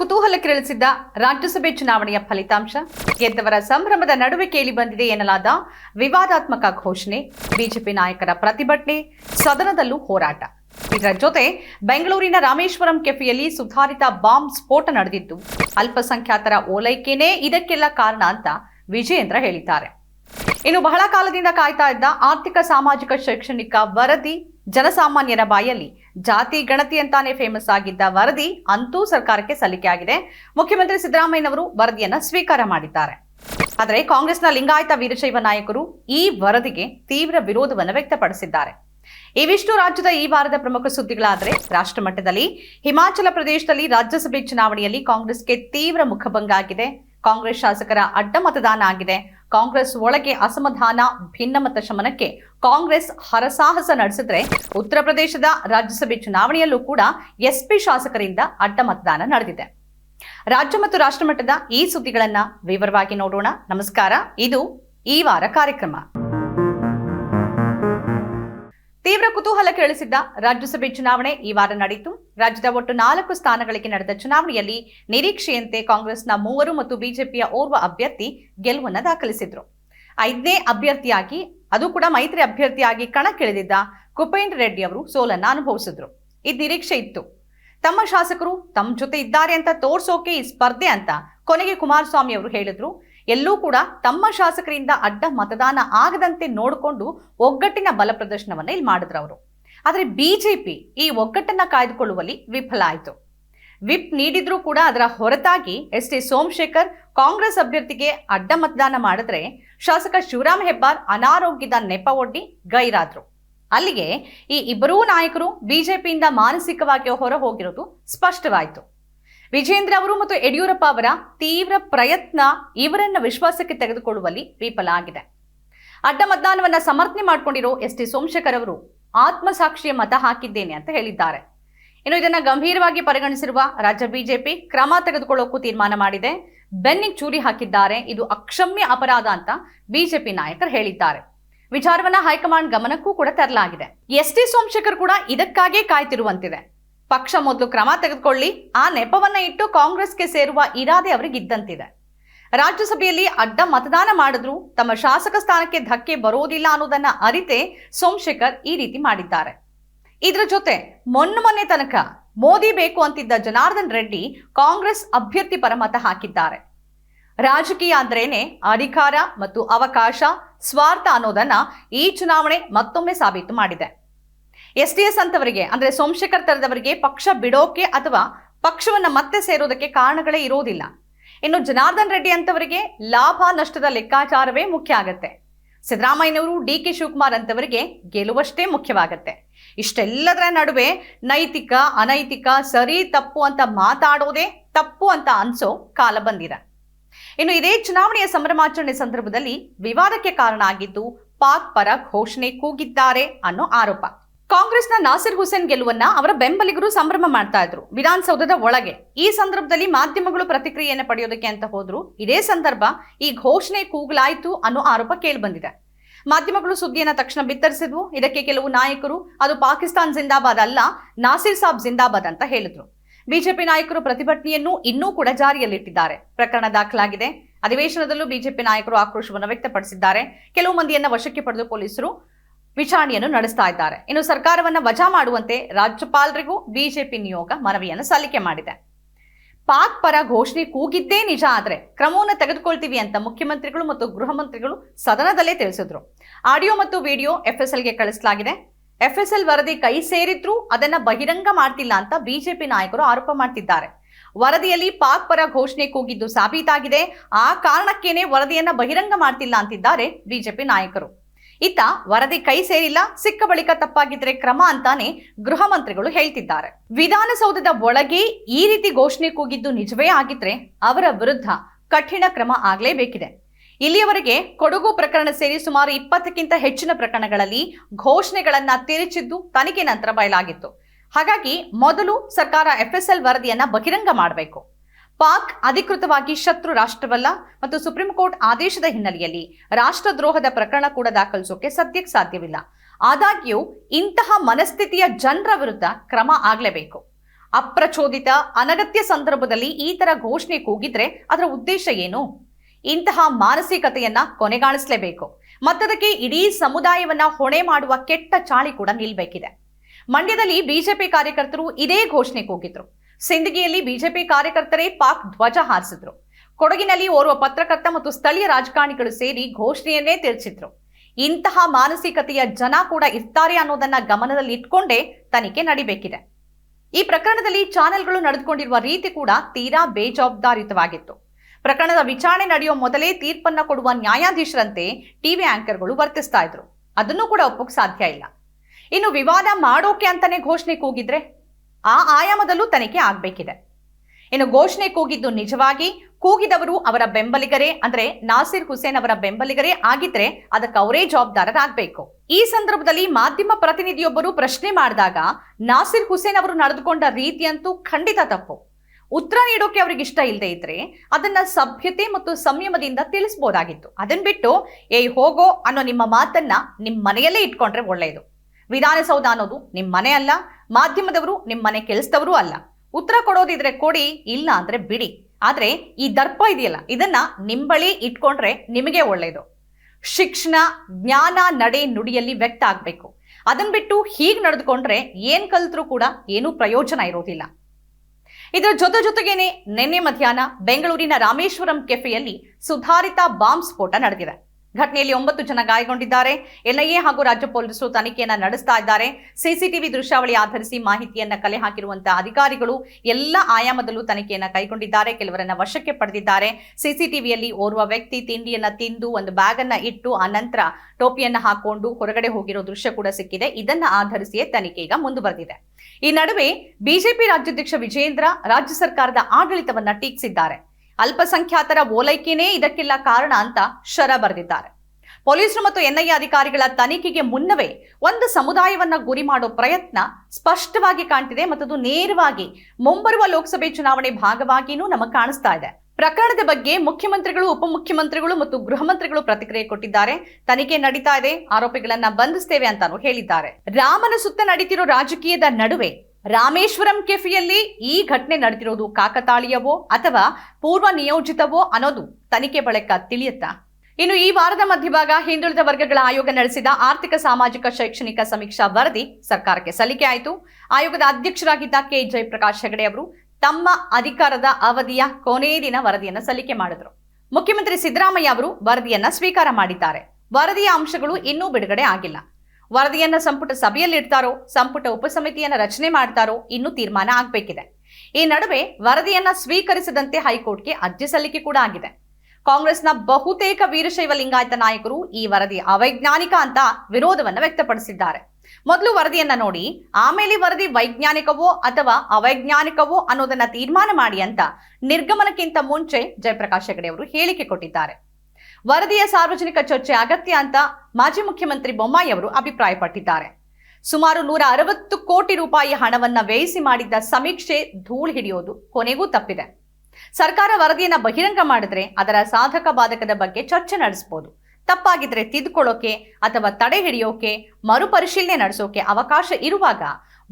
ಕುತೂಹಲ ಕೆರಳಿಸಿದ್ದ ರಾಜ್ಯಸಭೆ ಚುನಾವಣೆಯ ಫಲಿತಾಂಶ, ಗೆದ್ದವರ ಸಂಭ್ರಮದ ನಡುವೆ ಕೇಳಿ ಬಂದಿದೆ ಎನ್ನಲಾದ ವಿವಾದಾತ್ಮಕ ಘೋಷಣೆ, ಬಿಜೆಪಿ ನಾಯಕರ ಪ್ರತಿಭಟನೆ, ಸದನದಲ್ಲೂ ಹೋರಾಟ. ಇದರ ಜೊತೆ ಬೆಂಗಳೂರಿನ ರಾಮೇಶ್ವರಂ ಕೆಫೆಯಲ್ಲಿ ಸುಧಾರಿತ ಬಾಂಬ್ ಸ್ಫೋಟ ನಡೆದಿದ್ದು, ಅಲ್ಪಸಂಖ್ಯಾತರ ಓಲೈಕೆನೇ ಇದಕ್ಕೆಲ್ಲ ಕಾರಣ ಅಂತ ವಿಜಯೇಂದ್ರ ಹೇಳಿದ್ದಾರೆ. ಇನ್ನು ಬಹಳ ಕಾಲದಿಂದ ಕಾಯ್ತಾ ಇದ್ದ ಆರ್ಥಿಕ, ಸಾಮಾಜಿಕ, ಶೈಕ್ಷಣಿಕ ವರದಿ ಜನಸಾಮಾನ್ಯರ ಬಾಯಲ್ಲಿ. ಜಾತಿ, ಗಣತಿ ಅಂತಾನೆ ಫೇಮಸ್ ಆಗಿದ್ದ ವರದಿ ಅಂತೂ ಸರ್ಕಾರಕ್ಕೆ ಸಲ್ಲಿಕೆಯಾಗಿದೆ ಮುಖ್ಯಮಂತ್ರಿ ಸಿದ್ದರಾಮಯ್ಯನವರು ವರದಿಯನ್ನ ಸ್ವೀಕಾರ ಮಾಡಿದ್ದಾರೆ. ಆದರೆ ಕಾಂಗ್ರೆಸ್ನ ಲಿಂಗಾಯತ ವೀರಶೈವ ನಾಯಕರು ಈ ವರದಿಗೆ ತೀವ್ರ ವಿರೋಧವನ್ನು ವ್ಯಕ್ತಪಡಿಸಿದ್ದಾರೆ. ಇವಿಷ್ಟು ರಾಜ್ಯದ ಈ ವಾರದ ಪ್ರಮುಖ ಸುದ್ದಿಗಳಾದರೆ ರಾಷ್ಟ್ರ ಮಟ್ಟದಲ್ಲಿ ಹಿಮಾಚಲ ಪ್ರದೇಶದಲ್ಲಿ ರಾಜ್ಯಸಭೆ ಚುನಾವಣೆಯಲ್ಲಿ ಕಾಂಗ್ರೆಸ್ಗೆ ತೀವ್ರ ಮುಖಭಂಗ ಆಗಿದೆ. ಕಾಂಗ್ರೆಸ್ ಶಾಸಕರ ಅಡ್ಡ ಮತದಾನ ಆಗಿದೆ. ಕಾಂಗ್ರೆಸ್ ಒಳಗೆ ಅಸಮಾಧಾನ ಭಿನ್ನಮತ ಶಮನಕ್ಕೆ ಕಾಂಗ್ರೆಸ್ ಹರಸಾಹಸ ನಡೆಸಿದ್ರೆ ಉತ್ತರ ಪ್ರದೇಶದ ರಾಜ್ಯಸಭೆ ಚುನಾವಣೆಯಲ್ಲೂ ಕೂಡ ಎಸ್ಪಿ ಶಾಸಕರಿಂದ ಅಡ್ಡ ಮತದಾನ ನಡೆದಿದೆ. ರಾಜ್ಯ ಮತ್ತು ರಾಷ್ಟ್ರಮಟ್ಟದ ಈ ಸುದ್ದಿಗಳನ್ನ ವಿವರವಾಗಿ ನೋಡೋಣ. ನಮಸ್ಕಾರ. ಇದು ಈ ವಾರ ಕಾರ್ಯಕ್ರಮ. ತೀವ್ರ ಕುತೂಹಲ ಕೇಳಿಸಿದ್ದ ರಾಜ್ಯಸಭೆ ಚುನಾವಣೆ ಈ ವಾರ ನಡೆಯಿತು. ರಾಜ್ಯದ ಒಟ್ಟು ನಾಲ್ಕು ಸ್ಥಾನಗಳಿಗೆ ನಡೆದ ಚುನಾವಣೆಯಲ್ಲಿ ನಿರೀಕ್ಷೆಯಂತೆ ಕಾಂಗ್ರೆಸ್ನ ಮೂವರು ಮತ್ತು ಬಿಜೆಪಿಯ ಓರ್ವ ಅಭ್ಯರ್ಥಿ ಗೆಲುವನ್ನು ದಾಖಲಿಸಿದ್ರು. ಐದನೇ ಅಭ್ಯರ್ಥಿಯಾಗಿ, ಅದು ಕೂಡ ಮೈತ್ರಿ ಅಭ್ಯರ್ಥಿಯಾಗಿ ಕಣಕ್ಕಿಳಿದಿದ್ದ ಕುಪೇಂದ್ರ ರೆಡ್ಡಿ ಅವರು ಸೋಲನ್ನ ಅನುಭವಿಸಿದ್ರು. ಇದು ನಿರೀಕ್ಷೆ ಇತ್ತು. ತಮ್ಮ ಶಾಸಕರು ತಮ್ಮ ಜೊತೆ ಇದ್ದಾರೆ ಅಂತ ತೋರ್ಸೋಕೆ ಈ ಸ್ಪರ್ಧೆ ಅಂತ ಕೊನೆಗೆ ಕುಮಾರಸ್ವಾಮಿ ಅವರು ಹೇಳಿದ್ರು. ಎಲ್ಲೂ ಕೂಡ ತಮ್ಮ ಶಾಸಕರಿಂದ ಅಡ್ಡ ಮತದಾನ ಆಗದಂತೆ ನೋಡಿಕೊಂಡು ಒಗ್ಗಟ್ಟಿನ ಬಲ ಪ್ರದರ್ಶನವನ್ನ ಇಲ್ಲಿ ಮಾಡಿದ್ರು ಅವರು. ಆದರೆ ಬಿಜೆಪಿ ಈ ಒಗ್ಗಟ್ಟನ್ನ ಕಾಯ್ದುಕೊಳ್ಳುವಲ್ಲಿ ವಿಫಲ ಆಯಿತು. ವಿಪ್ ನೀಡಿದ್ರೂ ಕೂಡ ಅದರ ಹೊರತಾಗಿ ಎಸ್ ಟಿ ಸೋಮಶೇಖರ್ ಕಾಂಗ್ರೆಸ್ ಅಭ್ಯರ್ಥಿಗೆ ಅಡ್ಡ ಮತದಾನ ಮಾಡಿದ್ರೆ ಶಾಸಕ ಶಿವರಾಮ್ ಹೆಬ್ಬಾರ್ ಅನಾರೋಗ್ಯದ ನೆಪ ಒಡ್ಡಿ ಗೈರಾದ್ರು. ಅಲ್ಲಿಗೆ ಈ ಇಬ್ಬರೂ ನಾಯಕರು ಬಿಜೆಪಿಯಿಂದ ಮಾನಸಿಕವಾಗಿ ಹೊರ ಹೋಗಿರೋದು ಸ್ಪಷ್ಟವಾಯಿತು. ವಿಜೇಂದ್ರ ಅವರು ಮತ್ತು ಯಡಿಯೂರಪ್ಪ ಅವರ ತೀವ್ರ ಪ್ರಯತ್ನ ಇವರನ್ನ ವಿಶ್ವಾಸಕ್ಕೆ ತೆಗೆದುಕೊಳ್ಳುವಲ್ಲಿ ವಿಫಲ ಆಗಿದೆ. ಅಡ್ಡ ಮತದಾನವನ್ನ ಸಮರ್ಥನೆ ಮಾಡಿಕೊಂಡಿರೋ ಎಸ್ ಟಿ ಸೋಮಶೇಖರ್ ಅವರು ಆತ್ಮಸಾಕ್ಷಿಯ ಮತ ಹಾಕಿದ್ದೇನೆ ಅಂತ ಹೇಳಿದ್ದಾರೆ. ಇನ್ನು ಇದನ್ನ ಗಂಭೀರವಾಗಿ ಪರಿಗಣಿಸಿರುವ ರಾಜ್ಯ ಬಿಜೆಪಿ ಕ್ರಮ ತೆಗೆದುಕೊಳ್ಳೋಕ್ಕೂ ತೀರ್ಮಾನ ಮಾಡಿದೆ. ಬೆನ್ನಿಗೆ ಚೂರಿ ಹಾಕಿದ್ದಾರೆ. ಇದು ಅಕ್ಷಮ್ಯ ಅಪರಾಧ ಅಂತ ಬಿಜೆಪಿ ನಾಯಕರು ಹೇಳಿದ್ದಾರೆ. ವಿಚಾರವನ್ನ ಹೈಕಮಾಂಡ್ ಗಮನಕ್ಕೂ ಕೂಡ ತರಲಾಗಿದೆ. ಎಸ್ ಟಿ ಸೋಮಶೇಖರ್ ಕೂಡ ಇದಕ್ಕಾಗೇ ಕಾಯ್ತಿರುವಂತಿದೆ. ಪಕ್ಷ ಮೊದಲು ಕ್ರಮ ತೆಗೆದುಕೊಳ್ಳಿ, ಆ ನೆಪವನ್ನ ಇಟ್ಟು ಕಾಂಗ್ರೆಸ್ಗೆ ಸೇರುವ ಇರಾದೆ ಅವರಿಗೆ ಇದ್ದಂತಿದೆ ರಾಜ್ಯಸಭೆಯಲ್ಲಿ ಅಡ್ಡ ಮತದಾನ ಮಾಡಿದ್ರು, ತಮ್ಮ ಶಾಸಕ ಸ್ಥಾನಕ್ಕೆ ಧಕ್ಕೆ ಬರೋದಿಲ್ಲ ಅನ್ನೋದನ್ನ ಅರಿತೆ ಸೋಮಶೇಖರ್ ಈ ರೀತಿ ಮಾಡಿದ್ದಾರೆ. ಇದ್ರ ಜೊತೆ ಮೊನ್ನೆ ಮೊನ್ನೆ ತನಕ ಮೋದಿ ಬೇಕು ಅಂತಿದ್ದ ಜನಾರ್ದನ್ ರೆಡ್ಡಿ ಕಾಂಗ್ರೆಸ್ ಅಭ್ಯರ್ಥಿ ಪರ ಮತ ಹಾಕಿದ್ದಾರೆ. ರಾಜಕೀಯ ಅಂದ್ರೇನೆ ಅಧಿಕಾರ ಮತ್ತು ಅವಕಾಶ, ಸ್ವಾರ್ಥ ಅನ್ನೋದನ್ನ ಈ ಚುನಾವಣೆ ಮತ್ತೊಮ್ಮೆ ಸಾಬೀತು ಮಾಡಿದೆ. ಎಸ್ ಡಿ ಎಸ್ ಅಂತವರಿಗೆ, ಅಂದ್ರೆ ಸೋಮಶೇಖರ್ ತರದವರಿಗೆ ಪಕ್ಷ ಬಿಡೋಕೆ ಅಥವಾ ಪಕ್ಷವನ್ನ ಮತ್ತೆ ಸೇರೋದಕ್ಕೆ ಕಾರಣಗಳೇ ಇರೋದಿಲ್ಲ. ಇನ್ನು ಜನಾರ್ದನ್ ರೆಡ್ಡಿ ಅಂತವರಿಗೆ ಲಾಭ ನಷ್ಟದ ಲೆಕ್ಕಾಚಾರವೇ ಮುಖ್ಯ ಆಗತ್ತೆ. ಸಿದ್ದರಾಮಯ್ಯನವರು ಡಿ ಕೆ ಶಿವಕುಮಾರ್ ಅಂತವರಿಗೆ ಗೆಲುವಷ್ಟೇ ಮುಖ್ಯವಾಗತ್ತೆ. ಇಷ್ಟೆಲ್ಲದರ ನಡುವೆ ನೈತಿಕ, ಅನೈತಿಕ, ಸರಿ, ತಪ್ಪು ಅಂತ ಮಾತಾಡೋದೇ ತಪ್ಪು ಅಂತ ಅನ್ಸೋ ಕಾಲ ಬಂದಿದೆ. ಇನ್ನು ಇದೇ ಚುನಾವಣೆಯ ಸಂಭ್ರಮಾಚರಣೆ ಸಂದರ್ಭದಲ್ಲಿ ವಿವಾದಕ್ಕೆ ಕಾರಣ ಆಗಿದ್ದು ಪಾಕ್ ಪರ ಘೋಷಣೆ ಕೂಗಿದ್ದಾರೆ ಅನ್ನೋ ಆರೋಪ. ಕಾಂಗ್ರೆಸ್ನ ನಾಸಿರ್ ಹುಸೇನ್ ಗೆಲುವನ್ನ ಅವರ ಬೆಂಬಲಿಗರು ಸಂಭ್ರಮ ಮಾಡ್ತಾ ಇದ್ರು. ವಿಧಾನಸೌಧದ ಒಳಗೆ ಈ ಸಂದರ್ಭದಲ್ಲಿ ಮಾಧ್ಯಮಗಳು ಪ್ರತಿಕ್ರಿಯೆಯನ್ನು ಪಡೆಯೋದಕ್ಕೆ ಅಂತ ಹೋದ್ರು. ಇದೇ ಸಂದರ್ಭ ಈ ಘೋಷಣೆ ಕೂಗಲಾಯಿತು ಅನ್ನೋ ಆರೋಪ ಕೇಳಿಬಂದಿದೆ ಮಾಧ್ಯಮಗಳು ಸುದ್ದಿಯನ್ನ ತಕ್ಷಣ ಬಿತ್ತರಿಸಿದ್ವು. ಇದಕ್ಕೆ ಕೆಲವು ನಾಯಕರು, ಅದು ಪಾಕಿಸ್ತಾನ್ ಜಿಂದಾಬಾದ್ ಅಲ್ಲ, ನಾಸಿರ್ ಸಾಬ್ ಜಿಂದಾಬಾದ್ ಅಂತ ಹೇಳಿದ್ರು. ಬಿಜೆಪಿ ನಾಯಕರು ಪ್ರತಿಭಟನೆಯನ್ನು ಇನ್ನೂ ಕೂಡ ಜಾರಿಯಲ್ಲಿಟ್ಟಿದ್ದಾರೆ. ಪ್ರಕರಣ ದಾಖಲಾಗಿದೆ. ಅಧಿವೇಶನದಲ್ಲೂ ಬಿಜೆಪಿ ನಾಯಕರು ಆಕ್ರೋಶವನ್ನು ವ್ಯಕ್ತಪಡಿಸಿದ್ದಾರೆ. ಕೆಲವು ಮಂದಿಯನ್ನ ವಶಕ್ಕೆ ಪಡೆದು ಪೊಲೀಸರು ವಿಚಾರಣೆಯನ್ನು ನಡೆಸ್ತಾ ಇದ್ದಾರೆ. ಇನ್ನು ಸರ್ಕಾರವನ್ನ ವಜಾ ಮಾಡುವಂತೆ ರಾಜ್ಯಪಾಲರಿಗೂ ಬಿಜೆಪಿ ನಿಯೋಗ ಮನವಿಯನ್ನು ಸಲ್ಲಿಕೆ ಮಾಡಿದೆ. ಪಾಕ್ ಪರ ಘೋಷಣೆ ಕೂಗಿದ್ದೇ ನಿಜ ಆದರೆ ಕ್ರಮವನ್ನು ತೆಗೆದುಕೊಳ್ತೀವಿ ಅಂತ ಮುಖ್ಯಮಂತ್ರಿಗಳು ಮತ್ತು ಗೃಹ ಮಂತ್ರಿಗಳು ಸದನದಲ್ಲೇ ತಿಳಿಸಿದ್ರು. ಆಡಿಯೋ ಮತ್ತು ವಿಡಿಯೋ ಎಫ್ಎಸ್ಎಲ್ಗೆ ಕಳಿಸಲಾಗಿದೆ. ಎಫ್ಎಸ್ಎಲ್ ವರದಿ ಕೈ ಸೇರಿದ್ರೂ ಅದನ್ನ ಬಹಿರಂಗ ಮಾಡ್ತಿಲ್ಲ ಅಂತ ಬಿಜೆಪಿ ನಾಯಕರು ಆರೋಪ ಮಾಡ್ತಿದ್ದಾರೆ. ವರದಿಯಲ್ಲಿ ಪಾಕ್ ಪರ ಘೋಷಣೆ ಕೂಗಿದ್ದು ಸಾಬೀತಾಗಿದೆ. ಆ ಕಾರಣಕ್ಕೇನೆ ವರದಿಯನ್ನ ಬಹಿರಂಗ ಮಾಡ್ತಿಲ್ಲ ಅಂತಿದ್ದಾರೆ ಬಿಜೆಪಿ ನಾಯಕರು. ಇತ್ತ ವರದಿ ಕೈ ಸೇರಿಲ್ಲ, ಸಿಕ್ಕ ಬಳಿಕ ತಪ್ಪಾಗಿದ್ರೆ ಕ್ರಮ ಅಂತಾನೆ ಗೃಹ ಮಂತ್ರಿಗಳು ಹೇಳ್ತಿದ್ದಾರೆ. ವಿಧಾನಸೌಧದ ಒಳಗೆ ಈ ರೀತಿ ಘೋಷಣೆ ಕೂಗಿದ್ದು ನಿಜವೇ ಆಗಿದ್ರೆ ಅವರ ವಿರುದ್ಧ ಕಠಿಣ ಕ್ರಮ ಆಗ್ಲೇಬೇಕಿದೆ. ಇಲ್ಲಿಯವರೆಗೆ ಕೊಡಗು ಪ್ರಕರಣ ಸೇರಿ ಸುಮಾರು ಇಪ್ಪತ್ತಕ್ಕಿಂತ ಹೆಚ್ಚಿನ ಪ್ರಕರಣಗಳಲ್ಲಿ ಘೋಷಣೆಗಳನ್ನ ತಿರುಚಿದ್ದು ತನಿಖೆ ನಂತರ ಬಯಲಾಗಿತ್ತು. ಹಾಗಾಗಿ ಮೊದಲು ಸರ್ಕಾರ ಎಫ್ಎಸ್ಎಲ್ ವರದಿಯನ್ನ ಬಹಿರಂಗ ಮಾಡಬೇಕು. ಪಾಕ್ ಅಧಿಕೃತವಾಗಿ ಶತ್ರು ರಾಷ್ಟ್ರವಲ್ಲ ಮತ್ತು ಸುಪ್ರೀಂ ಕೋರ್ಟ್ ಆದೇಶದ ಹಿನ್ನೆಲೆಯಲ್ಲಿ ರಾಷ್ಟ್ರದ್ರೋಹದ ಪ್ರಕರಣ ಕೂಡ ದಾಖಲಿಸೋಕೆ ಸದ್ಯಕ್ಕೆ ಸಾಧ್ಯವಿಲ್ಲ. ಆದಾಗ್ಯೂ, ಇಂತಹ ಮನಸ್ಥಿತಿಯ ಜನರ ವಿರುದ್ಧ ಕ್ರಮ ಆಗಲೇಬೇಕು. ಅಪ್ರಚೋದಿತ, ಅನಗತ್ಯ ಸಂದರ್ಭದಲ್ಲಿ ಈ ತರ ಘೋಷಣೆ ಕೂಗಿದ್ರೆ ಅದರ ಉದ್ದೇಶ ಏನು? ಇಂತಹ ಮಾನಸಿಕತೆಯನ್ನ ಕೊನೆಗಾಣಿಸಲೇಬೇಕು. ಮತ್ತದಕ್ಕೆ ಇಡೀ ಸಮುದಾಯವನ್ನ ಹೊಣೆ ಮಾಡುವ ಕೆಟ್ಟ ಚಾಳಿ ಕೂಡ ನಿಲ್ಬೇಕಿದೆ. ಮಂಡ್ಯದಲ್ಲಿ ಬಿಜೆಪಿ ಕಾರ್ಯಕರ್ತರು ಇದೇ ಘೋಷಣೆ ಕೂಗಿದ್ರು. ಸಿಂದಗಿಯಲ್ಲಿ ಬಿಜೆಪಿ ಕಾರ್ಯಕರ್ತರೇ ಪಾಕ್ ಧ್ವಜ ಹಾರಿಸಿದ್ರು. ಕೊಡಗಿನಲ್ಲಿ ಓರ್ವ ಪತ್ರಕರ್ತ ಮತ್ತು ಸ್ಥಳೀಯ ರಾಜಕಾರಣಿಗಳು ಸೇರಿ ಘೋಷಣೆಯನ್ನೇ ತಿಳಿಸಿದ್ರು. ಇಂತಹ ಮಾನಸಿಕತೆಯ ಜನ ಕೂಡ ಇರ್ತಾರೆ ಅನ್ನೋದನ್ನ ಗಮನದಲ್ಲಿ ಇಟ್ಕೊಂಡೇ ತನಿಖೆ ನಡಿಬೇಕಿದೆ. ಈ ಪ್ರಕರಣದಲ್ಲಿ ಚಾನೆಲ್ಗಳು ನಡೆದುಕೊಂಡಿರುವ ರೀತಿ ಕೂಡ ತೀರಾ ಬೇಜವಾಬ್ದಾರಿಯುತವಾಗಿತ್ತು. ಪ್ರಕರಣದ ವಿಚಾರಣೆ ನಡೆಯುವ ಮೊದಲೇ ತೀರ್ಪನ್ನ ಕೊಡುವ ನ್ಯಾಯಾಧೀಶರಂತೆ ಟಿವಿ ಆಂಕರ್ಗಳು ವರ್ತಿಸ್ತಾ ಇದ್ರು. ಅದನ್ನು ಕೂಡ ಒಪ್ಪಕ್ಕೆ ಸಾಧ್ಯ ಇಲ್ಲ. ಇನ್ನು ವಿವಾದ ಮಾಡೋಕೆ ಅಂತಾನೆ ಘೋಷಣೆ ಕೂಗಿದ್ರೆ ಆ ಆಯಾಮದಲ್ಲೂ ತನಿಖೆ ಆಗಬೇಕಿದೆ. ಇನ್ನು ಘೋಷಣೆ ಕೂಗಿದ್ದು ನಿಜವಾಗಿ, ಕೂಗಿದವರು ಅವರ ಬೆಂಬಲಿಗರೇ, ಅಂದ್ರೆ ನಾಸಿರ್ ಹುಸೇನ್ ಅವರ ಬೆಂಬಲಿಗರೇ ಆಗಿದ್ರೆ ಅದಕ್ಕೆ ಅವರೇ ಜವಾಬ್ದಾರರಾಗಬೇಕು. ಈ ಸಂದರ್ಭದಲ್ಲಿ ಮಾಧ್ಯಮ ಪ್ರತಿನಿಧಿಯೊಬ್ಬರು ಪ್ರಶ್ನೆ ಮಾಡಿದಾಗ, ನಾಸಿರ್ ಹುಸೇನ್ ಅವರು ನಡೆದುಕೊಂಡ ರೀತಿಯಂತೂ ಖಂಡಿತ ತಪ್ಪು. ಉತ್ತರ ನೀಡೋಕೆ ಅವ್ರಿಗೆ ಇಷ್ಟ ಇಲ್ಲದೆ ಇದ್ರೆ ಅದನ್ನ ಸಭ್ಯತೆ ಮತ್ತು ಸಂಯಮದಿಂದ ತಿಳಿಸ್ಬೋದಾಗಿತ್ತು. ಅದನ್ನ ಬಿಟ್ಟು, ಏಯ್ ಹೋಗೋ ಅನ್ನೋ ನಿಮ್ಮ ಮಾತನ್ನ ನಿಮ್ಮ ಮನೆಯಲ್ಲೇ ಇಟ್ಕೊಂಡ್ರೆ ಒಳ್ಳೆಯದು ವಿಧಾನಸೌಧ ಅನ್ನೋದು ನಿಮ್ಮ ಮನೆ ಅಲ್ಲ, ಮಾಧ್ಯಮದವರು ನಿಮ್ ಮನೆ ಕೆಲಸದವರು ಅಲ್ಲ. ಉತ್ತರ ಕೊಡೋದಿದ್ರೆ ಕೊಡಿ, ಇಲ್ಲ ಅಂದ್ರೆ ಬಿಡಿ. ಆದ್ರೆ ಈ ದರ್ಪ ಇದೆಯಲ್ಲ, ಇದನ್ನ ನಿಮ್ ಬಳಿ ಇಟ್ಕೊಂಡ್ರೆ ನಿಮಗೆ ಒಳ್ಳೆಯದು ಶಿಕ್ಷಣ, ಜ್ಞಾನ ನಡೆ ನುಡಿಯಲ್ಲಿ ವ್ಯಕ್ತ ಆಗ್ಬೇಕು. ಅದನ್ ಬಿಟ್ಟು ಹೀಗ್ ನಡೆದುಕೊಂಡ್ರೆ ಏನ್ ಕಲ್ತ್ರೂ ಕೂಡ ಏನೂ ಪ್ರಯೋಜನ ಇರೋದಿಲ್ಲ. ಇದರ ಜೊತೆ ಜೊತೆಗೇನೆ ನಿನ್ನೆ ಮಧ್ಯಾಹ್ನ ಬೆಂಗಳೂರಿನ ರಾಮೇಶ್ವರಂ ಕೆಫೆಯಲ್ಲಿ ಸುಧಾರಿತ ಬಾಂಬ್ ಸ್ಫೋಟ ನಡೆದಿದೆ. ಘಟನೆಯಲ್ಲಿ ಒಂಬತ್ತು ಜನ ಗಾಯಗೊಂಡಿದ್ದಾರೆ. ಎನ್ಐಎ ಹಾಗೂ ರಾಜ್ಯ ಪೊಲೀಸರು ತನಿಖೆಯನ್ನು ನಡೆಸ್ತಾ ಇದ್ದಾರೆ. ಸಿಸಿಟಿವಿ ದೃಶ್ಯಾವಳಿ ಆಧರಿಸಿ ಮಾಹಿತಿಯನ್ನ ಕಲೆ ಹಾಕಿರುವಂತಹ ಅಧಿಕಾರಿಗಳು ಎಲ್ಲ ಆಯಾಮದಲ್ಲೂ ತನಿಖೆಯನ್ನ ಕೈಗೊಂಡಿದ್ದಾರೆ. ಕೆಲವರನ್ನ ವಶಕ್ಕೆ ಪಡೆದಿದ್ದಾರೆ. ಸಿಸಿಟಿವಿಯಲ್ಲಿ ಓರ್ವ ವ್ಯಕ್ತಿ ತಿಂಡಿಯನ್ನ ತಿಂದು ಒಂದು ಬ್ಯಾಗ್ ಅನ್ನ ಇಟ್ಟು ಆ ನಂತರ ಟೋಪಿಯನ್ನ ಹಾಕೊಂಡು ಹೊರಗಡೆ ಹೋಗಿರೋ ದೃಶ್ಯ ಕೂಡ ಸಿಕ್ಕಿದೆ. ಇದನ್ನ ಆಧರಿಸಿಯೇ ತನಿಖೆ ಈಗ ಮುಂದುವರೆದಿದೆ. ಈ ನಡುವೆ ಬಿಜೆಪಿ ರಾಜ್ಯಾಧ್ಯಕ್ಷ ವಿಜೇಂದ್ರ ರಾಜ್ಯ ಸರ್ಕಾರದ ಆಡಳಿತವನ್ನ ಟೀಕಿಸಿದ್ದಾರೆ. ಅಲ್ಪಸಂಖ್ಯಾತರ ಓಲೈಕೆನೇ ಇದಕ್ಕೆಲ್ಲ ಕಾರಣ ಅಂತ ಶರ ಬರೆದಿದ್ದಾರೆ. ಪೊಲೀಸರು ಮತ್ತು ಎನ್ಐಎ ಅಧಿಕಾರಿಗಳ ತನಿಖೆಗೆ ಮುನ್ನವೇ ಒಂದು ಸಮುದಾಯವನ್ನ ಗುರಿ ಮಾಡೋ ಪ್ರಯತ್ನ ಸ್ಪಷ್ಟವಾಗಿ ಕಾಣ್ತಿದೆ ಮತ್ತು ಅದು ನೇರವಾಗಿ ಮುಂಬರುವ ಲೋಕಸಭೆ ಚುನಾವಣೆ ಭಾಗವಾಗಿಯೂ ನಮಗೆ ಕಾಣಿಸ್ತಾ ಇದೆ. ಪ್ರಕರಣದ ಬಗ್ಗೆ ಮುಖ್ಯಮಂತ್ರಿಗಳು, ಉಪಮುಖ್ಯಮಂತ್ರಿಗಳು ಮತ್ತು ಗೃಹ ಮಂತ್ರಿಗಳು ಪ್ರತಿಕ್ರಿಯೆ ಕೊಟ್ಟಿದ್ದಾರೆ. ತನಿಖೆ ನಡೀತಾ ಇದೆ. ಆರೋಪಿಗಳನ್ನ ಬಂಧಿಸ್ತೇವೆ ಅಂತಾನು ಹೇಳಿದ್ದಾರೆ. ರಾಮನ ಸುತ್ತ ನಡೀತಿರೋ ರಾಜಕೀಯದ ನಡುವೆ ರಾಮೇಶ್ವರಂ ಕೆಫೆಯಲ್ಲಿ ಈ ಘಟನೆ ನಡೆದಿರೋದು ಕಾಕತಾಳೀಯವೋ ಅಥವಾ ಪೂರ್ವ ನಿಯೋಜಿತವೋ ಅನ್ನೋದು ತನಿಖೆ ಬಳಿಕ ತಿಳಿಯುತ್ತಾ? ಇನ್ನು ಈ ವಾರದ ಮಧ್ಯಭಾಗ ಹಿಂದುಳಿದ ವರ್ಗಗಳ ಆಯೋಗ ನಡೆಸಿದ ಆರ್ಥಿಕ, ಸಾಮಾಜಿಕ, ಶೈಕ್ಷಣಿಕ ಸಮೀಕ್ಷಾ ವರದಿ ಸರ್ಕಾರಕ್ಕೆ ಸಲ್ಲಿಕೆ ಆಯಿತು. ಆಯೋಗದ ಅಧ್ಯಕ್ಷರಾಗಿದ್ದ ಕೆ. ಜಯಪ್ರಕಾಶ್ ಹೆಗಡೆ ಅವರು ತಮ್ಮ ಅಧಿಕಾರದ ಅವಧಿಯ ಕೊನೆಯ ದಿನ ವರದಿಯನ್ನು ಸಲ್ಲಿಕೆ ಮಾಡಿದರು. ಮುಖ್ಯಮಂತ್ರಿ ಸಿದ್ದರಾಮಯ್ಯ ಅವರು ವರದಿಯನ್ನ ಸ್ವೀಕಾರ ಮಾಡಿದ್ದಾರೆ. ವರದಿಯ ಅಂಶಗಳು ಇನ್ನೂ ಬಿಡುಗಡೆ ಆಗಿಲ್ಲ. ವರದಿಯನ್ನ ಸಂಪುಟ ಸಭೆಯಲ್ಲಿ ಇಡ್ತಾರೋ, ಸಂಪುಟ ಉಪಸಮಿತಿಯನ್ನ ರಚನೆ ಮಾಡ್ತಾರೋ, ಇನ್ನೂ ತೀರ್ಮಾನ ಆಗ್ಬೇಕಿದೆ. ಈ ನಡುವೆ ವರದಿಯನ್ನ ಸ್ವೀಕರಿಸದಂತೆ ಹೈಕೋರ್ಟ್ಗೆ ಅರ್ಜಿ ಸಲ್ಲಿಕೆ ಕೂಡ ಆಗಿದೆ. ಕಾಂಗ್ರೆಸ್ನ ಬಹುತೇಕ ವೀರಶೈವ ಲಿಂಗಾಯತ ನಾಯಕರು ಈ ವರದಿ ಅವೈಜ್ಞಾನಿಕ ಅಂತ ವಿರೋಧವನ್ನ ವ್ಯಕ್ತಪಡಿಸಿದ್ದಾರೆ. ಮೊದಲು ವರದಿಯನ್ನ ನೋಡಿ, ಆಮೇಲೆ ವರದಿ ವೈಜ್ಞಾನಿಕವೋ ಅಥವಾ ಅವೈಜ್ಞಾನಿಕವೋ ಅನ್ನೋದನ್ನ ತೀರ್ಮಾನ ಮಾಡಿ ಅಂತ ನಿರ್ಗಮನಕ್ಕಿಂತ ಮುಂಚೆ ಜಯಪ್ರಕಾಶ್ ಹೆಗಡೆ ಅವರು ಹೇಳಿಕೆ ಕೊಟ್ಟಿದ್ದಾರೆ. ವರದಿಯ ಸಾರ್ವಜನಿಕ ಚರ್ಚೆ ಅಗತ್ಯ ಅಂತ ಮಾಜಿ ಮುಖ್ಯಮಂತ್ರಿ ಬೊಮ್ಮಾಯಿ ಅವರು ಅಭಿಪ್ರಾಯಪಟ್ಟಿದ್ದಾರೆ. ಸುಮಾರು ನೂರ ಅರವತ್ತು ಕೋಟಿ ರೂಪಾಯಿ ಹಣವನ್ನ ವ್ಯಯಿಸಿ ಮಾಡಿದ್ದ ಸಮೀಕ್ಷೆ ಧೂಳು ಹಿಡಿಯೋದು ಕೊನೆಗೂ ತಪ್ಪಿದೆ. ಸರ್ಕಾರ ವರದಿಯನ್ನ ಬಹಿರಂಗ ಮಾಡಿದ್ರೆ ಅದರ ಸಾಧಕ ಬಾಧಕದ ಬಗ್ಗೆ ಚರ್ಚೆ ನಡೆಸಬಹುದು ತಪ್ಪಾಗಿದ್ರೆ ತಿದ್ದುಕೊಳ್ಳೋಕೆ ಅಥವಾ ತಡೆ ಹಿಡಿಯೋಕೆ, ಮರುಪರಿಶೀಲನೆ ನಡೆಸೋಕೆ ಅವಕಾಶ ಇರುವಾಗ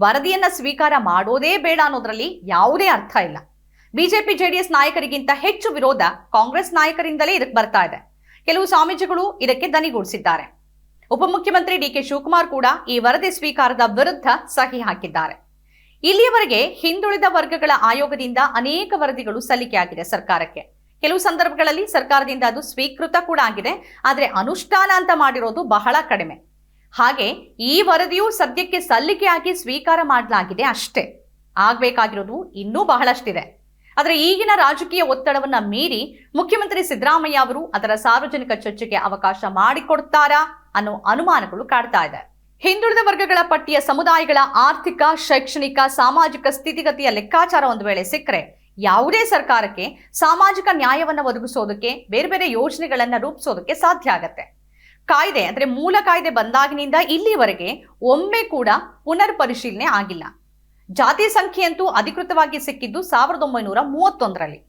ವರದಿಯನ್ನ ಸ್ವೀಕಾರ ಮಾಡೋದೇ ಬೇಡ ಅನ್ನೋದ್ರಲ್ಲಿ ಯಾವುದೇ ಅರ್ಥ ಇಲ್ಲ. ಬಿಜೆಪಿ, ಜೆಡಿಎಸ್ ನಾಯಕರಿಗಿಂತ ಹೆಚ್ಚು ವಿರೋಧ ಕಾಂಗ್ರೆಸ್ ನಾಯಕರಿಂದಲೇ ಇದಕ್ಕೆ ಬರ್ತಾ ಇದೆ. ಕೆಲವು ಸ್ವಾಮೀಜಿಗಳು ಇದಕ್ಕೆ ದನಿಗೂಡಿಸಿದ್ದಾರೆ. ಉಪಮುಖ್ಯಮಂತ್ರಿ ಡಿಕೆ ಶಿವಕುಮಾರ್ ಕೂಡ ಈ ವರದಿ ಸ್ವೀಕಾರದ ವಿರುದ್ಧ ಸಹಿ ಹಾಕಿದ್ದಾರೆ. ಇಲ್ಲಿಯವರೆಗೆ ಹಿಂದುಳಿದ ವರ್ಗಗಳ ಆಯೋಗದಿಂದ ಅನೇಕ ವರದಿಗಳು ಸಲ್ಲಿಕೆಯಾಗಿದೆ ಸರ್ಕಾರಕ್ಕೆ. ಕೆಲವು ಸಂದರ್ಭಗಳಲ್ಲಿ ಸರ್ಕಾರದಿಂದ ಅದು ಸ್ವೀಕೃತ ಕೂಡ ಆಗಿದೆ, ಆದರೆ ಅನುಷ್ಠಾನ ಅಂತ ಮಾಡಿರೋದು ಬಹಳ ಕಡಿಮೆ. ಹಾಗೆ ಈ ವರದಿಯು ಸದ್ಯಕ್ಕೆ ಸಲ್ಲಿಕೆಯಾಗಿ ಸ್ವೀಕಾರ ಮಾಡಲಾಗಿದೆ ಅಷ್ಟೇ. ಆಗಬೇಕಾಗಿರೋದು ಇನ್ನೂ ಬಹಳಷ್ಟಿದೆ. ಆದರೆ ಈಗಿನ ರಾಜಕೀಯ ಒತ್ತಡವನ್ನ ಮೀರಿ ಮುಖ್ಯಮಂತ್ರಿ ಸಿದ್ದರಾಮಯ್ಯ ಅವರು ಅದರ ಸಾರ್ವಜನಿಕ ಚರ್ಚೆಗೆ ಅವಕಾಶ ಮಾಡಿಕೊಡ್ತಾರಾ ಅನ್ನೋ ಅನುಮಾನಗಳು ಕಾಡ್ತಾ ಇದೆ. ಹಿಂದುಳಿದ ವರ್ಗಗಳ ಪಟ್ಟಿಯ ಸಮುದಾಯಗಳ ಆರ್ಥಿಕ, ಶೈಕ್ಷಣಿಕ, ಸಾಮಾಜಿಕ ಸ್ಥಿತಿಗತಿಯ ಲೆಕ್ಕಾಚಾರ ಒಂದು ವೇಳೆ ಸಿಕ್ಕರೆ ಯಾವುದೇ ಸರ್ಕಾರಕ್ಕೆ ಸಾಮಾಜಿಕ ನ್ಯಾಯವನ್ನು ಒದಗಿಸೋದಕ್ಕೆ, ಬೇರೆ ಬೇರೆ ಯೋಜನೆಗಳನ್ನ ರೂಪಿಸೋದಕ್ಕೆ ಸಾಧ್ಯ ಆಗತ್ತೆ. ಕಾಯ್ದೆ ಅಂದ್ರೆ ಮೂಲ ಕಾಯ್ದೆ ಬಂದಾಗಿನಿಂದ ಇಲ್ಲಿವರೆಗೆ ಒಮ್ಮೆ ಕೂಡ ಪುನರ್ ಪರಿಶೀಲನೆ ಆಗಿಲ್ಲ. ಜಾತಿ ಸಂಖ್ಯೆಯಂತೂ ಅಧಿಕೃತವಾಗಿ ಸಿಕ್ಕಿದ್ದು ಸಾವಿರದ ಒಂಬೈನೂರ ಮೂವತ್ತೊಂದರಲ್ಲಿ.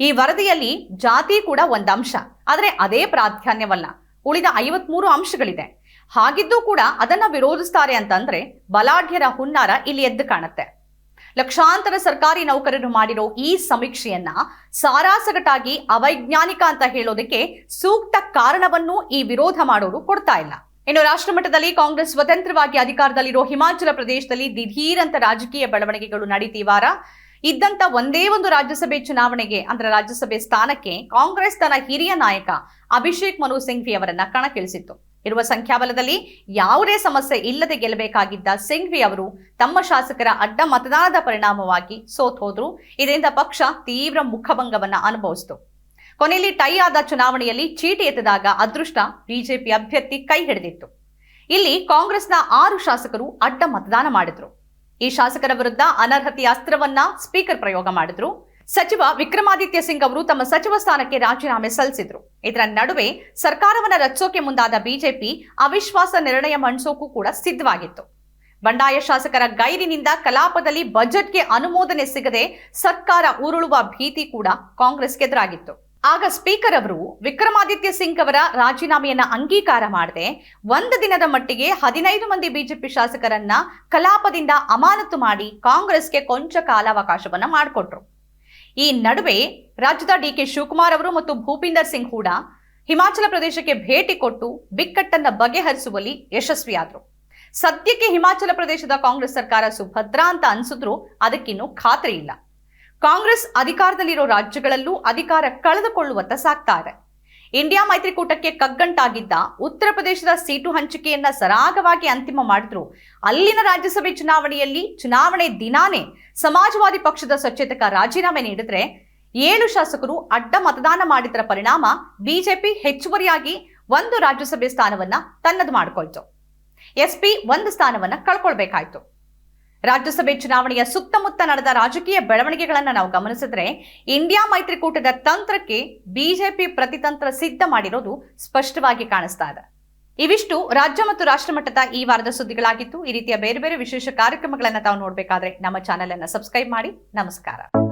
ಈ ವರದಿಯಲ್ಲಿ ಜಾತಿ ಕೂಡ ಒಂದು ಅಂಶ, ಆದರೆ ಅದೇ ಪ್ರಾಧಾನ್ಯವಲ್ಲ. ಉಳಿದ ಐವತ್ಮೂರು ಅಂಶಗಳಿದೆ. ಹಾಗಿದ್ದೂ ಕೂಡ ಅದನ್ನ ವಿರೋಧಿಸ್ತಾರೆ ಅಂತಂದ್ರೆ ಬಲಾಢ್ಯರ ಹುನ್ನಾರ ಇಲ್ಲಿ ಎದ್ದು ಕಾಣುತ್ತೆ. ಲಕ್ಷಾಂತರ ಸರ್ಕಾರಿ ನೌಕರರು ಮಾಡಿರೋ ಈ ಸಮೀಕ್ಷೆಯನ್ನ ಸಾರಾಸಗಟಾಗಿ ಅವೈಜ್ಞಾನಿಕ ಅಂತ ಹೇಳೋದಕ್ಕೆ ಸೂಕ್ತ ಕಾರಣವನ್ನು ಈ ವಿರೋಧ ಮಾಡೋರು ಕೊಡ್ತಾ ಇಲ್ಲ. ಇನ್ನು ರಾಷ್ಟ್ರ ಮಟ್ಟದಲ್ಲಿ ಕಾಂಗ್ರೆಸ್ ಸ್ವತಂತ್ರವಾಗಿ ಅಧಿಕಾರದಲ್ಲಿರೋ ಹಿಮಾಚಲ ಪ್ರದೇಶದಲ್ಲಿ ದಿಢೀರಂತ ರಾಜಕೀಯ ಬೆಳವಣಿಗೆಗಳು ನಡೀತಿ ವಾರ. ಇದ್ದಂತ ಒಂದೇ ಒಂದು ರಾಜ್ಯಸಭೆ ಚುನಾವಣೆಗೆ, ಅಂದ್ರೆ ರಾಜ್ಯಸಭೆ ಸ್ಥಾನಕ್ಕೆ ಕಾಂಗ್ರೆಸ್ ತನ್ನ ಹಿರಿಯ ನಾಯಕ ಅಭಿಷೇಕ್ ಮನು ಸಿಂಘ್ವಿ ಅವರನ್ನ ಕಣಕ್ಕಿಳಿಸಿತ್ತು. ಇರುವ ಸಂಖ್ಯಾಬಲದಲ್ಲಿ ಯಾವುದೇ ಸಮಸ್ಯೆ ಇಲ್ಲದೆ ಗೆಲ್ಲಬೇಕಾಗಿದ್ದ ಸಿಂಘ್ವಿ ಅವರು ತಮ್ಮ ಶಾಸಕರ ಅಡ್ಡ ಮತದಾನದ ಪರಿಣಾಮವಾಗಿ ಸೋತ್ ಹೋದ್ರು ಇದರಿಂದ ಪಕ್ಷ ತೀವ್ರ ಮುಖಭಂಗವನ್ನ ಅನುಭವಿಸಿತು. ಕೊನೆಯಲ್ಲಿ ಟೈ ಆದ ಚುನಾವಣೆಯಲ್ಲಿ ಚೀಟಿ ಎತ್ತಿದಾಗ ಅದೃಷ್ಟ ಬಿಜೆಪಿ ಅಭ್ಯರ್ಥಿ ಕೈ ಹಿಡಿದಿತ್ತು. ಇಲ್ಲಿ ಕಾಂಗ್ರೆಸ್ನ ಆರು ಶಾಸಕರು ಅಡ್ಡ ಮತದಾನ ಮಾಡಿದ್ರು. ಈ ಶಾಸಕರ ವಿರುದ್ಧ ಅನರ್ಹತೆಯ ಅಸ್ತ್ರವನ್ನ ಸ್ಪೀಕರ್ ಪ್ರಯೋಗ ಮಾಡಿದ್ರು. ಸಚಿವ ವಿಕ್ರಮಾದಿತ್ಯ ಸಿಂಗ್ ಅವರು ತಮ್ಮ ಸಚಿವ ಸ್ಥಾನಕ್ಕೆ ರಾಜೀನಾಮೆ ಸಲ್ಲಿಸಿದ್ರು. ಇದರ ನಡುವೆ ಸರ್ಕಾರವನ್ನ ರಚಿಸೋಕೆ ಮುಂದಾದ ಬಿಜೆಪಿ ಅವಿಶ್ವಾಸ ನಿರ್ಣಯ ಮಂಡಿಸೋಕು ಕೂಡ ಸಿದ್ಧವಾಗಿತ್ತು. ಬಂಡಾಯ ಶಾಸಕರ ಗೈರಿನಿಂದ ಕಲಾಪದಲ್ಲಿ ಬಜೆಟ್ಗೆ ಅನುಮೋದನೆ ಸಿಗದೆ ಸರ್ಕಾರ ಉರುಳುವ ಭೀತಿ ಕೂಡ ಕಾಂಗ್ರೆಸ್ಗೆ ಎದುರಾಗಿತ್ತು. ಆಗ ಸ್ಪೀಕರ್ ಅವರು ವಿಕ್ರಮಾದಿತ್ಯ ಸಿಂಗ್ ಅವರ ರಾಜೀನಾಮೆಯನ್ನ ಅಂಗೀಕಾರ ಮಾಡದೆ ಒಂದು ದಿನದ ಮಟ್ಟಿಗೆ ಹದಿನೈದು ಮಂದಿ ಬಿಜೆಪಿ ಶಾಸಕರನ್ನ ಕಲಾಪದಿಂದ ಅಮಾನತು ಮಾಡಿ ಕಾಂಗ್ರೆಸ್ಗೆ ಕೊಂಚ ಕಾಲಾವಕಾಶವನ್ನ ಮಾಡಿಕೊಟ್ರು. ಈ ನಡುವೆ ರಾಜ್ಯದ ಡಿ ಕೆ ಶಿವಕುಮಾರ್ ಅವರು ಮತ್ತು ಭೂಪಿಂದರ್ ಸಿಂಗ್ ಕೂಡ ಹಿಮಾಚಲ ಪ್ರದೇಶಕ್ಕೆ ಭೇಟಿ ಕೊಟ್ಟು ಬಿಕ್ಕಟ್ಟನ್ನ ಬಗೆಹರಿಸುವಲ್ಲಿ ಯಶಸ್ವಿಯಾದರು. ಸದ್ಯಕ್ಕೆ ಹಿಮಾಚಲ ಪ್ರದೇಶದ ಕಾಂಗ್ರೆಸ್ ಸರ್ಕಾರ ಸುಭದ್ರ ಅಂತ ಅನ್ಸಿದ್ರು, ಅದಕ್ಕಿನ್ನೂ ಖಾತ್ರಿ ಇಲ್ಲ. ಕಾಂಗ್ರೆಸ್ ಅಧಿಕಾರದಲ್ಲಿರೋ ರಾಜ್ಯಗಳಲ್ಲೂ ಅಧಿಕಾರ ಕಳೆದುಕೊಳ್ಳುವತ್ತ ಸಾಕ್ತಾ ಇಂಡಿಯಾ ಮೈತ್ರಿಕೂಟಕ್ಕೆ ಕಗ್ಗಂಟಾಗಿದ್ದ ಉತ್ತರ ಪ್ರದೇಶದ ಸೀಟು ಹಂಚಿಕೆಯನ್ನ ಸರಾಗವಾಗಿ ಅಂತಿಮ ಮಾಡಿದ್ರು. ಅಲ್ಲಿನ ರಾಜ್ಯಸಭೆ ಚುನಾವಣೆಯಲ್ಲಿ ಚುನಾವಣೆ ದಿನಾನೇ ಸಮಾಜವಾದಿ ಪಕ್ಷದ ಸಚೇತಕ ರಾಜೀನಾಮೆ ನೀಡಿದ್ರೆ ಏಳು ಶಾಸಕರು ಅಡ್ಡ ಮತದಾನ ಮಾಡಿದ್ರ ಪರಿಣಾಮ ಬಿಜೆಪಿ ಹೆಚ್ಚುವರಿಯಾಗಿ ಒಂದು ರಾಜ್ಯಸಭೆ ಸ್ಥಾನವನ್ನ ತನ್ನದು ಮಾಡಿಕೊಳ್ತು. ಎಸ್ಪಿ ಒಂದು ಸ್ಥಾನವನ್ನ ಕಳ್ಕೊಳ್ಬೇಕಾಯ್ತು. ರಾಜ್ಯಸಭೆ ಚುನಾವಣೆಯ ಸುತ್ತಮುತ್ತ ನಡೆದ ರಾಜಕೀಯ ಬೆಳವಣಿಗೆಗಳನ್ನು ನಾವು ಗಮನಿಸಿದ್ರೆ ಇಂಡಿಯಾ ಮೈತ್ರಿಕೂಟದ ತಂತ್ರಕ್ಕೆ ಬಿಜೆಪಿ ಪ್ರತಿತಂತ್ರ ಸಿದ್ಧ ಮಾಡಿರೋದು ಸ್ಪಷ್ಟವಾಗಿ ಕಾಣಿಸ್ತಾ ಇದೆ. ಇವಿಷ್ಟು ರಾಜ್ಯ ಮತ್ತು ರಾಷ್ಟ್ರ ಮಟ್ಟದ ಈ ವಾರದ ಸುದ್ದಿಗಳಾಗಿತ್ತು ಈ ರೀತಿಯ ಬೇರೆ ಬೇರೆ ವಿಶೇಷ ಕಾರ್ಯಕ್ರಮಗಳನ್ನು ತಾವು ನೋಡಬೇಕಾದ್ರೆ ನಮ್ಮ ಚಾನೆಲ್ ಅನ್ನು ಸಬ್ಸ್ಕ್ರೈಬ್ ಮಾಡಿ. ನಮಸ್ಕಾರ.